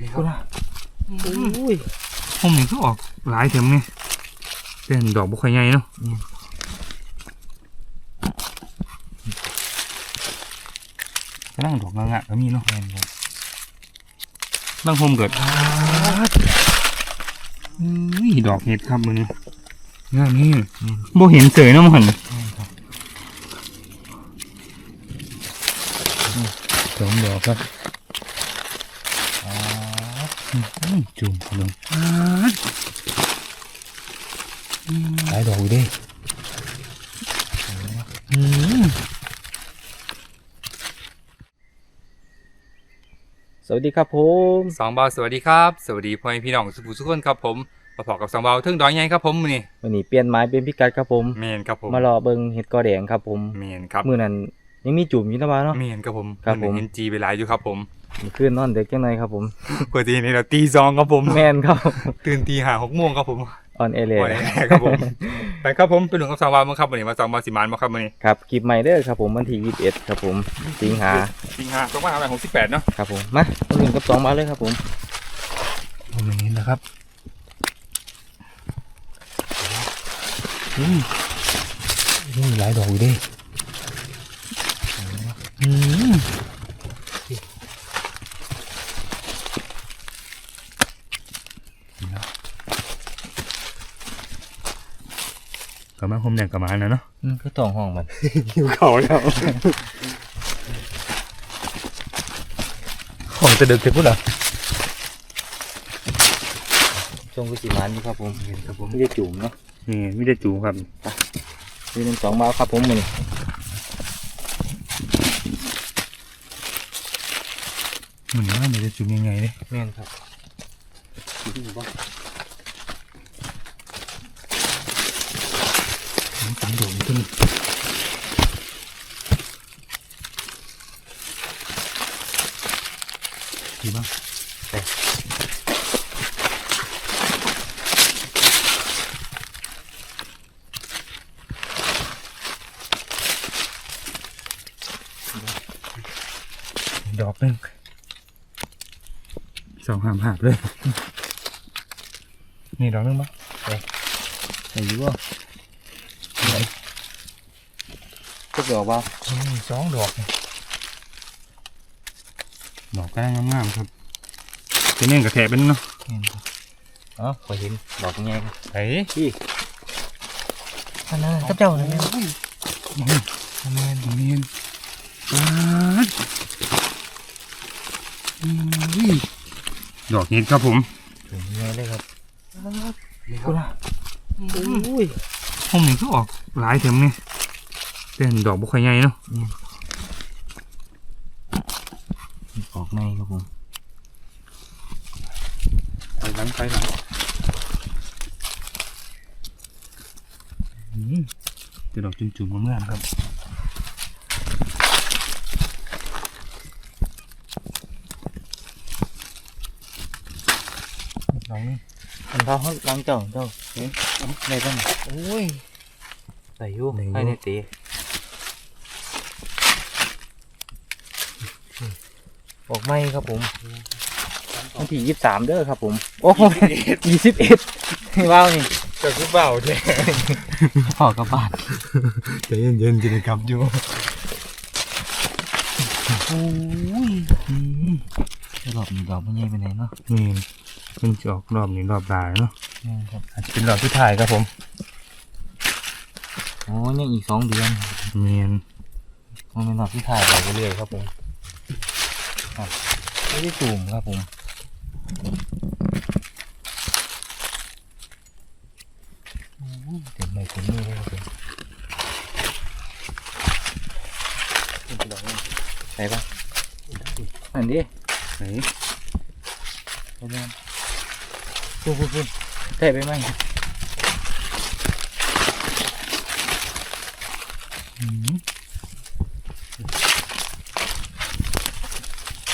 นี่คคุรับณอะอุ้ยผมนี่ก็ออกหลายเข็มไงเป็นดอกบุคอยใหญ่เนาะกำลังดอกงะๆก็มีเนาะบางผมเกิดอุ้ยดอกเห็ดครับมือนี้งามนี่บ่เห็นเสยเนาะมันสองดอกครับอืม จุ่มลงหลายดอกอยู่เดิอืมสวัสดีครับผมสองเบาสวัสดีครับ สวัสดีพ่อแม่พี่น้องสุภูสุขคนครับผมมาพอกับสองเบาเทึ่งดอยใหญ่ครับผมมื้อนี่วันนี้เปลี่ยนไม้เป็นพิกัดครับผมเมนครับผมมารอเบิงเห็ดกอแดงครับผมเมนครับมือนั้นยังมีจุ่มอยู่นะบ้าเนาะเมนครับผมครับผมเห็นจีไปหลายอยู่ครับผม ขึ้นนอนเด็กจังไงครับผมปกตินี่เราตีซองครับผมแมนครับตื่นตีห้าหกโมงครับผมออนเอเลโอ้ยครับผมไปครับผมไปดูกับสองเบามั้งครับวันนี้มาสองเบาสิมานมาครับวันนี้ครับคลิปใหม่เด้อครับผมวันที่21ครับผมสิงหาสิงหาสองพันห้าร้อยหกสิบแปดเนาะครับผมมาคนหนึ่งกับสองมาเลยครับผมผมอย่างนี้นะครับอืมอุ้ยหลายดอกอยู่เดิ กลับมาผมแดงกลับมานะเนาะอืมก็ต้องห้องมันหิวเขาแล้วของจะเดินเสร็จปุ๊บเหรอช่วงกุศิมานนี่ครับผมเห็นครับผมไม่ได้จุ่มเนาะนี่มิได้จูครับมีหนึ่งสองมาครับผมมือนี้เหมือนว่ามันจะจูยังไงเลยแม่นครับผมสา มโดดขึ้นดีบ้างดอกหนึงสองหามหาบเลย นี่ดอกหนึงบ้างไหนอยู่บ่ ไหนก็ดอกว่าสองดอกนี่ดอกก็ได้งามๆครับเป็นเน่งกระแทกเป็นเนาะแม่นครับอ๋อขอเห็นดอกยังไงครับไอ้พี่อันนั้นกับเจ้านั่นแม่นแมนแมนแมนปาดอุ้ยดอกเห็ดครับผมถึงยังไงเลยครับนี่คคุรับณอะอุ้ย ผมนี่ก็ออกหลายเข็มไงเป็นดอกบุคอยใหญ่เนาะออกในครับผมไปหลังไปหลังอืมจะดอกจุ่มๆงามๆครับ ดอกนี้ อัน เท้าเขาล้างเจ้าเจ้าในบ้นโอ้ยใส่ยู่ให้ในตะออกไม่ครับผมวันที่ยี่สิบสามเด้อครับผม โอ้โหยี่สิบเอ็ดว้าวนี่จะคือเบาเด้พ่อกลับบ้านใจเย็นๆจะได้กลับอยู่โอ้ยรอบนี้ดอกมันใหญ่ไปไหนเนาะนี่ มันจะออกรอบนี้รอบหลายเนาะนี่ครับอาจจะเป็นรอบที่ถ่ายครับผมโอ้ยังอีกสองเดือนเมียนมันเป็นรอบที่ถ่ายไปเรื่อยๆครับผมอะไม่ได้จูมครับผมโอ้ยเต็มเลยเต็มมือเลยครับผมใส่ปะอันนี้ไหนไปเล่นพูดพูดพูดเตะไปไหม อืม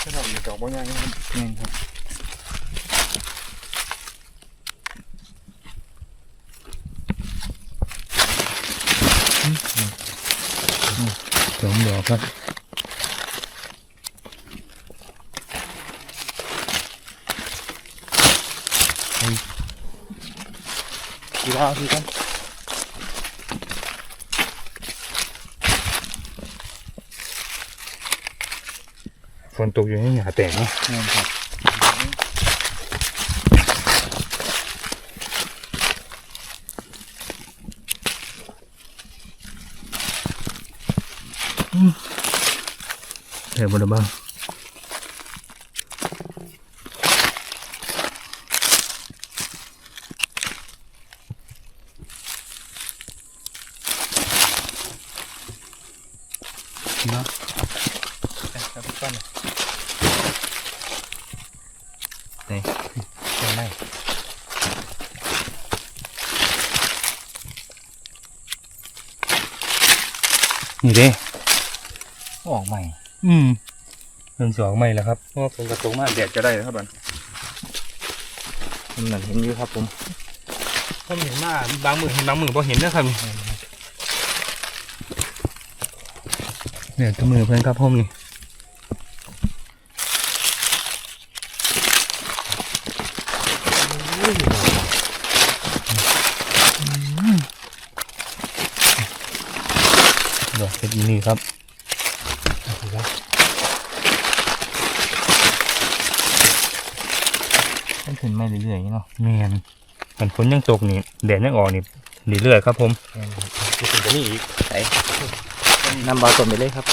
ก็ดอกดอกบางอย่างครับ นี่ครับ สองดอกครับ พี่ว่าพี่กันฝนตกอยู่นี่หาแต่งเนาะนี่ครับเดี๋ยวบนบ้าง เนาะครับต้นนี่ยังไงนี่เด้ออกใหม่ อืมเรื่องสองไม่แล้วครับเพราะว่าฝนกระตกมากแดดจะได้แล้วครับบันมันเหมือนเห็นอยู่ครับผมถ้าเห็นหน้าบางมือเห็นบางมือพอเห็นนะครับ เนี่ยตัวมือเพื่อนครับผมนี่ดอกเป็นอีนี่ครับมันขึ้นไม่เรื่อยๆเนาะแมนมันฝนยังตกนี่แดดยังออกนี่เรื่อยๆครับผมแม่นครับจะถึงจะนี่อีกไนำบาสมไปเลยครับ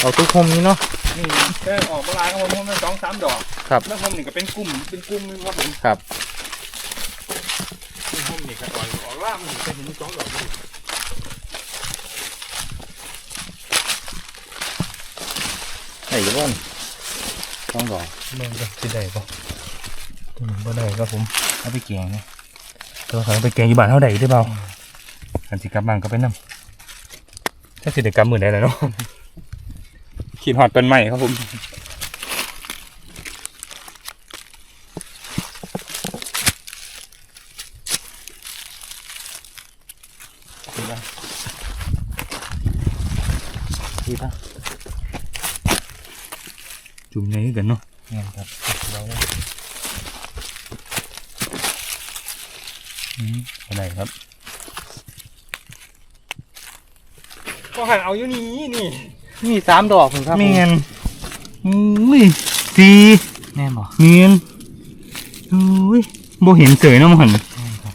เอาทุกคมนี้เนาะนี่แค่ออกมาลายครับผมผมเป็นสองสามดอกครับแล้วผมนี่ก็เป็นกลุ่มเป็นกลุ่มนึงครับผมครับผมนี่ก็ออกออกล่างมันเป็นสองดอกนี่ไหนอยู่บ้านต้องดอกเมืองก็จะได้ปะตัวนี้บ่ได้ครับผมเอาไปแกงนะตัวเขาไปแกงอยู่บ้านเท่าใดได้เปล่าอันสิกลับบ้านก็ไปนำ ถ้าสิได้กลับมือได้แล้วเนาะขีดหอดต้นใหม่ครับผมพี่ป่ะพี่ป่ะจุ่มในนี้กันเนาะเงี้ยครับเราเนี่ยอืมบ่ได้ครับ ก็หันเอาอยู่นี่นี่นี่สามดอกผมครับเมียนอุ้ยสีแม่นบอกเมียนอุ้ยบ่เห็นเสยเนาะมันแม่นครับ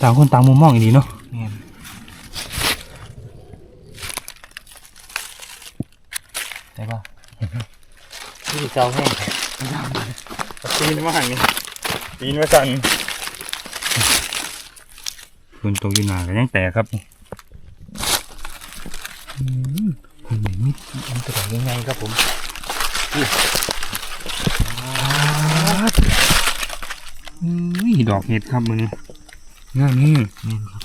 ต่างคนต่างมุมมองอีกดีเนาะแม่นได้ป่ะพี่เจ้าแห้งครับปีนมาหันนี่ปีนมาสั่น ฝนตกอยู่หนาก็ยังแตกครับอืมคนนี้มันกระดอกยังไงครับผมอุ้ยดอกเห็ดครับมือนี้งามนี่แม่ครับ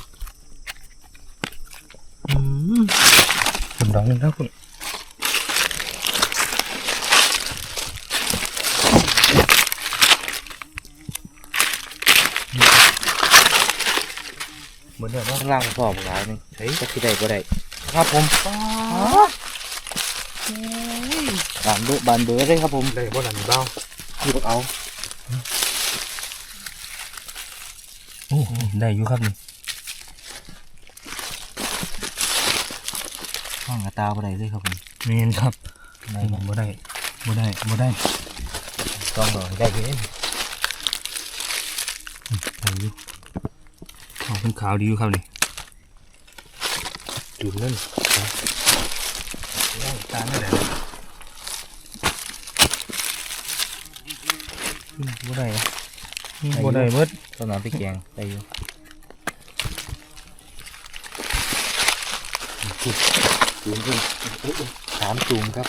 อืมผมดอกหนึงครับคุณ เหมือนแบบว่าข้างล่างสอบหลายหนึงเฮ้ยจะคิดได้ก็ได้ครับผมบานเบอร์บานเบอร์เลยครับผมได้บ่หนันเบ้าพี่บอกเอาโอ้ได้อยู่ครับนี่ห้องกระตาบ่ได้เลยครับผมเมียนครับได้บ่บ่ได้บ่ได้บ่ได้ต้องดอกได้เลยได้อยู่ ขาวเป็นขาวดีอยู่ครับนี่จุ่มนั่นตาไม่ได้บ่ได้บ่ได้เบิดต้นน้ำไปแกงได้อยู่จูมขึ้นสามจูมครับ